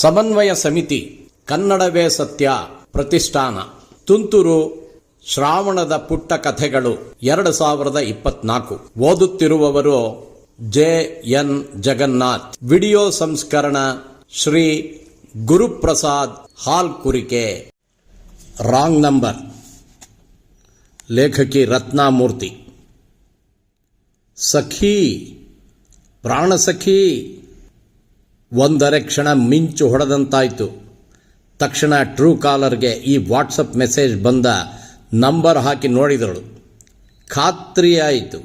ಸಮನ್ವಯ ಸಮಿತಿ ಕನ್ನಡವೇ ಸತ್ಯ ಪ್ರತಿಷ್ಠಾನ. ತುಂತುರು ಶ್ರಾವಣದ ಪುಟ್ಟ ಕಥೆಗಳು ಎರಡು ಸಾವಿರದ ಇಪ್ಪತ್ನಾಲ್ಕು. ಓದುತ್ತಿರುವವರು ಜೆ ಎನ್ ಜಗನ್ನಾಥ್. ವಿಡಿಯೋ ಸಂಸ್ಕರಣ Shri Guruprasad Halkurike wrong number. ಲೇಖಕಿ ರತ್ನಾಮೂರ್ತಿ. ಸಖಿ ಪ್ರಾಣಸಖಿ ಒಂದರೆ ಕ್ಷಣ ಮಿಂಚು ಹೊಡೆದಂತಾಯಿತು. ತಕ್ಷಣ ಟ್ರೂ ಕಾಲರ್ಗೆ ಈ ವಾಟ್ಸಪ್ ಮೆಸೇಜ್ ಬಂದ ನಂಬರ್ ಹಾಕಿ ನೋಡಿದಳು. ಖಾತ್ರಿಯಾಯಿತು.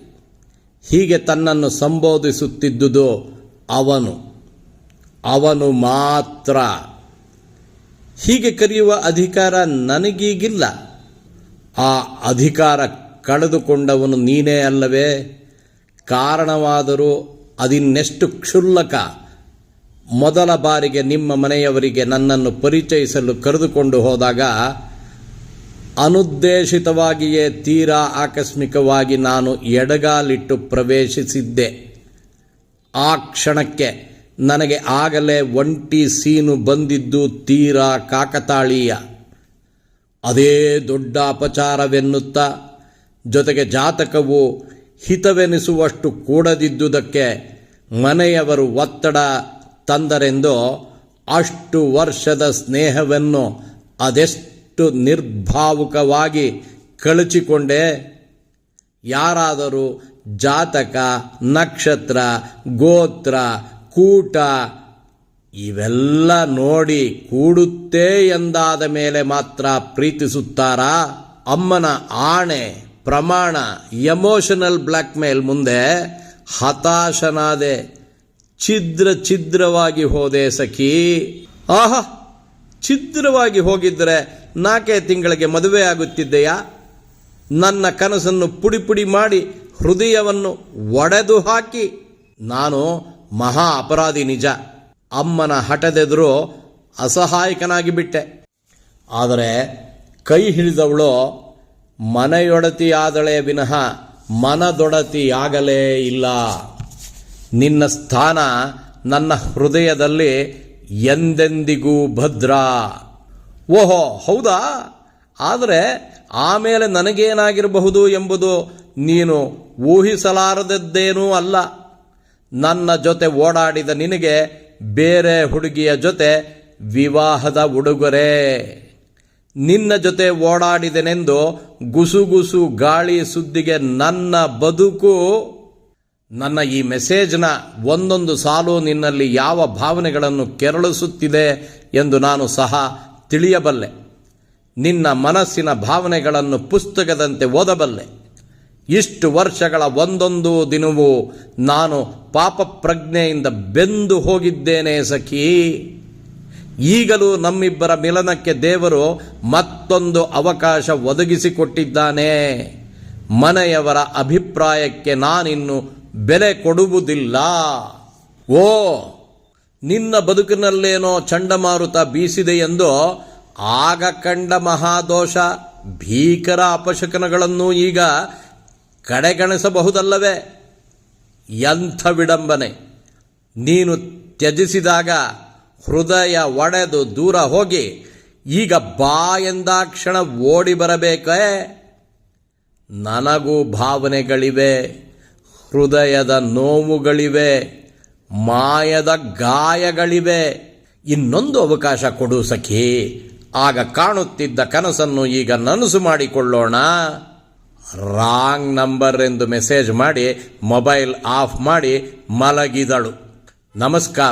ಹೀಗೆ ತನ್ನನ್ನು ಸಂಬೋಧಿಸುತ್ತಿದ್ದುದು ಅವನು. ಅವನು ಮಾತ್ರ. ಹೀಗೆ ಕರೆಯುವ ಅಧಿಕಾರ ನನಗೀಗಿಲ್ಲ. ಆ ಅಧಿಕಾರ ಕಳೆದುಕೊಂಡವನು ನೀನೇ ಅಲ್ಲವೇ? ಕಾರಣವಾದರೂ ಅದಿನ್ನೆಷ್ಟು ಕ್ಷುಲ್ಲಕ. ಮೊದಲ ಬಾರಿಗೆ ನಿಮ್ಮ ಮನೆಯವರಿಗೆ ನನ್ನನ್ನು ಪರಿಚಯಿಸಲು ಕರೆದುಕೊಂಡು ಹೋದಾಗ ಅನುದ್ದೇಶಿತವಾಗಿಯೇ ತೀರಾ ಆಕಸ್ಮಿಕವಾಗಿ ನಾನು ಎಡಗಾಲಿಟ್ಟು ಪ್ರವೇಶಿಸಿದ್ದೆ. ಆ ಕ್ಷಣಕ್ಕೆ ನನಗೆ ಆಗಲೇ ಒಂಟಿ ಸೀನು ಬಂದಿದ್ದು ತೀರಾ ಕಾಕತಾಳೀಯ. ಅದೇ ದೊಡ್ಡ ಅಪಚಾರವೆನ್ನುತ್ತಾ ಜೊತೆಗೆ ಜಾತಕವು ಹಿತವೆನಿಸುವಷ್ಟು ಕೂಡದಿದ್ದುದಕ್ಕೆ ಮನೆಯವರು ಒತ್ತಡ ತಂದರೆಂದು ಅಷ್ಟು ವರ್ಷದ ಸ್ನೇಹವನ್ನು ಅದೆಷ್ಟು ನಿರ್ಭಾವುಕವಾಗಿ ಕಳಚಿಕೊಂಡೆ? ಯಾರಾದರೂ ಜಾತಕ, ನಕ್ಷತ್ರ, ಗೋತ್ರ, ಕೂಟ ಇವೆಲ್ಲ ನೋಡಿ ಕೂಡುತ್ತೆ ಎಂದಾದ ಮೇಲೆ ಮಾತ್ರ ಪ್ರೀತಿಸುತ್ತಾರಾ? ಅಮ್ಮನ ಆಣೆ, ಪ್ರಮಾಣ ಎಮೋಷನಲ್ ಬ್ಲ್ಯಾಕ್ ಮೇಲ್ ಮುಂದೆ ಹತಾಶನಾದೆ ಛಿದ್ರ ಛಿದ್ರವಾಗಿ ಹೋದೆ ಸಖಿ. ಆಹಾ, ಛಿದ್ರವಾಗಿ ಹೋಗಿದ್ದರೆ ನಾಲ್ಕೇ ತಿಂಗಳಿಗೆ ಮದುವೆ ಆಗುತ್ತಿದ್ದೆಯಾ ನನ್ನ ಕನಸನ್ನು ಪುಡಿ ಪುಡಿ ಮಾಡಿ ಹೃದಯವನ್ನು ಒಡೆದು ಹಾಕಿ. ನಾನು ಮಹಾ ಅಪರಾಧಿ ನಿಜ. ಅಮ್ಮನ ಹಠದೆದುರು ಅಸಹಾಯಕನಾಗಿ ಬಿಟ್ಟೆ. ಆದರೆ ಕೈ ಹಿಡಿದವಳು ಮನೆಯೊಡತಿಯಾದಳೆ ವಿನಃ ಮನದೊಡತಿಯಾಗಲೇ ಇಲ್ಲ. ನಿನ್ನ ಸ್ಥಾನ ನನ್ನ ಹೃದಯದಲ್ಲಿ ಎಂದೆಂದಿಗೂ ಭದ್ರ. ಓಹೋ, ಹೌದಾ? ಆದರೆ ಆಮೇಲೆ ನನಗೇನಾಗಿರಬಹುದು ಎಂಬುದು ನೀನು ಊಹಿಸಲಾರದದ್ದೇನೂ ಅಲ್ಲ. ನನ್ನ ಜೊತೆ ಓಡಾಡಿದ ನಿನಗೆ ಬೇರೆ ಹುಡುಗಿಯ ಜೊತೆ ವಿವಾಹದ ಉಡುಗೊರೆ. ನಿನ್ನ ಜೊತೆ ಓಡಾಡಿದೆನೆಂದು ಗುಸುಗುಸು ಗಾಳಿ ಸುದ್ದಿಗೆ ನನ್ನ ಬದುಕು ನನ್ನ ಈ ಮೆಸೇಜ್ನ ಒಂದೊಂದು ಸಾಲು ನಿನ್ನಲ್ಲಿ ಯಾವ ಭಾವನೆಗಳನ್ನು ಕೆರಳಿಸುತ್ತಿದೆ ಎಂದು ನಾನು ಸಹ ತಿಳಿಯಬಲ್ಲೆ. ನಿನ್ನ ಮನಸ್ಸಿನ ಭಾವನೆಗಳನ್ನು ಪುಸ್ತಕದಂತೆ ಓದಬಲ್ಲೆ. ಇಷ್ಟು ವರ್ಷಗಳ ಒಂದೊಂದು ದಿನವೂ ನಾನು ಪಾಪ ಪ್ರಜ್ಞೆಯಿಂದ ಬೆಂದು ಹೋಗಿದ್ದೇನೆ ಸಖಿ. ಈಗಲೂ ನಮ್ಮಿಬ್ಬರ ಮಿಲನಕ್ಕೆ ದೇವರು ಮತ್ತೊಂದು ಅವಕಾಶ ಒದಗಿಸಿಕೊಟ್ಟಿದ್ದಾನೆ. ಮನೆಯವರ ಅಭಿಪ್ರಾಯಕ್ಕೆ ನಾನಿನ್ನು ಬೆಲೆ ಕೊಡುವುದಿಲ್ಲ. ಓ, ನಿನ್ನ ಬದುಕಿನಲ್ಲೇನೋ ಚಂಡಮಾರುತ ಬೀಸಿದೆ ಎಂದು ಆಗ ಕಂಡ ಮಹಾದೋಷ ಭೀಕರ ಅಪಶಕನಗಳನ್ನು ಈಗ ಕಡೆಗಣಿಸಬಹುದಲ್ಲವೇ? ಎಂಥ ವಿಡಂಬನೆ. ನೀನು ತ್ಯಜಿಸಿದಾಗ ಹೃದಯ ಒಡೆದು ದೂರ ಹೋಗಿ ಈಗ ಬಾ ಎಂದಾಕ್ಷಣ ಓಡಿ ಬರಬೇಕೇ? ನನಗೂ ಭಾವನೆಗಳಿವೆ. ಹೃದಯದ ನೋವುಗಳಿವೆ, ಮಾಯದ ಗಾಯಗಳಿವೆ. ಇನ್ನೊಂದು ಅವಕಾಶ ಕೊಡು ಸಖಿ. ಆಗ ಕಾಣುತ್ತಿದ್ದ ಕನಸನ್ನು ಈಗ ನನಸು ಮಾಡಿಕೊಳ್ಳೋಣ. ರಾಂಗ್ ನಂಬರ್ ಎಂದು ಮೆಸೇಜ್ ಮಾಡಿ, ಮೊಬೈಲ್ ಆಫ್ ಮಾಡಿ ಮಲಗಿದಳು. ನಮಸ್ಕಾರ.